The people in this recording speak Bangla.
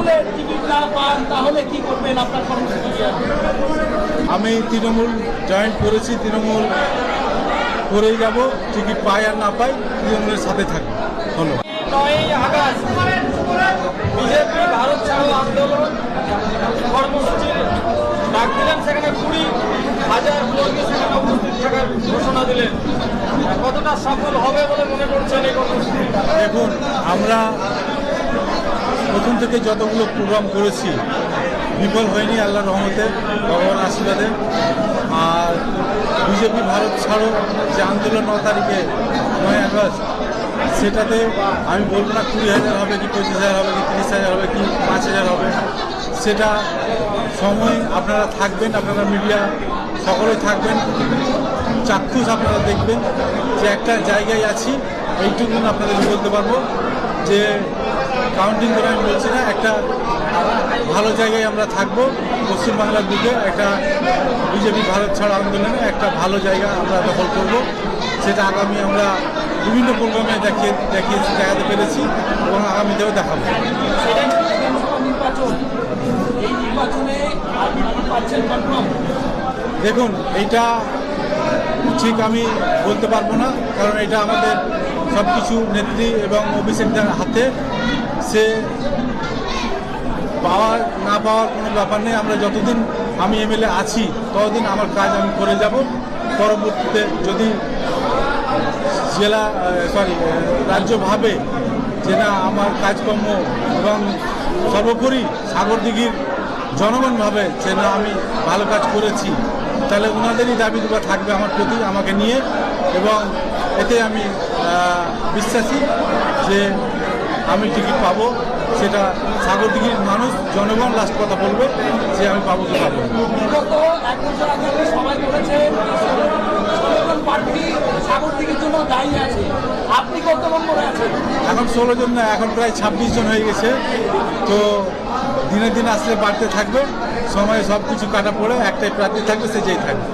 তৃণমূলে টিকিট না পান তাহলে কি করবেন? আপনার কর্মসূচি আমি তৃণমূল জয়েন করেছি তৃণমূল করেই যাব। টিকিট পাই আর না পাই তৃণমূলের সাথে থাকব। ধন্যবাদ। নয়ই আগস্ট বিজেপি ভারত ছাড়ো আন্দোলন। কর্মসূচির ডাক দিলেন সেখানে কুড়ি হাজার লোককে সেখানে উপস্থিত থাকার ঘোষণা দিলেন। কতটা সফল হবে বলে মনে করছেন এই কর্মসূচি? দেখুন আমরা প্রথম থেকে যতগুলো প্রোগ্রাম করেছি, বিফল হয়নি আল্লাহ রহমতে, ভগবান আশীর্বাদে। আর বিজেপি ভারত ছাড়ো, যে আন্দোলন ন তারিখে, নয় আগস্ট, সেটাতে আমি বলব না কুড়ি হাজার হবে কি পঁচিশ হাজার হবে কি তিরিশ হাজার হবে কি পাঁচ হাজার হবে। সেটা সময় আপনারা থাকবেন, আপনারা মিডিয়া সকলেই থাকবেন। চাক্ষুষ আপনারা দেখবেন যে একটা জায়গায় আছি, এইটুকু আপনাদের বলতে পারব। যে কাউন্টিং করে আমি বলছি না একটা ভালো জায়গায় আমরা থাকব। পশ্চিমবাংলার দিকে একটা বিজেপি ভারত ছাড় আন্দোলনে একটা ভালো জায়গা আমরা দখল করব। সেটা আগামী আমরা বিভিন্ন প্রোগ্রামে দেখিয়ে দেখিয়েছি দেখাতে পেরেছি এবং আগামীতেও দেখাবো। দেখুন এইটা ঠিক আমি বলতে পারব না কারণ এটা আমাদের সব কিছু নেত্রী এবং অভিষেকদের হাতে। সে পাওয়ার না পাওয়ার কোনো ব্যাপার নেই। আমরা যতদিন আমি এমএলএ আছি, ততদিন আমার কাজ আমি করে যাব। পরবর্তীতে যদি জেলা সরি রাজ্যভাবে যে না আমার কাজকর্ম এবং সর্বোপরি সাগরদিঘির জনগণ ভাবে যে না আমি ভালো কাজ করেছি তাহলে ওনাদেরই দাবি দেওয়া থাকবে আমার প্রতি, আমাকে নিয়ে। এবং এতে আমি বিশ্বাসী যে আমি টিকিট পাবো, সেটা সাগরদিঘির মানুষ, জনগণ লাস্ট কথা বলবে যে আমি পাবো কি পাবো আপনি কত নম্বরে এখন ষোলো জন না, এখন প্রায় ছাব্বিশ জন হয়ে গেছে। তো দিনে দিন আসলে বাড়তে থাকবে। সময়ে সব কিছু কাটা পড়ে, একটাই প্রার্থী থাকবে, সে যেই থাকবে।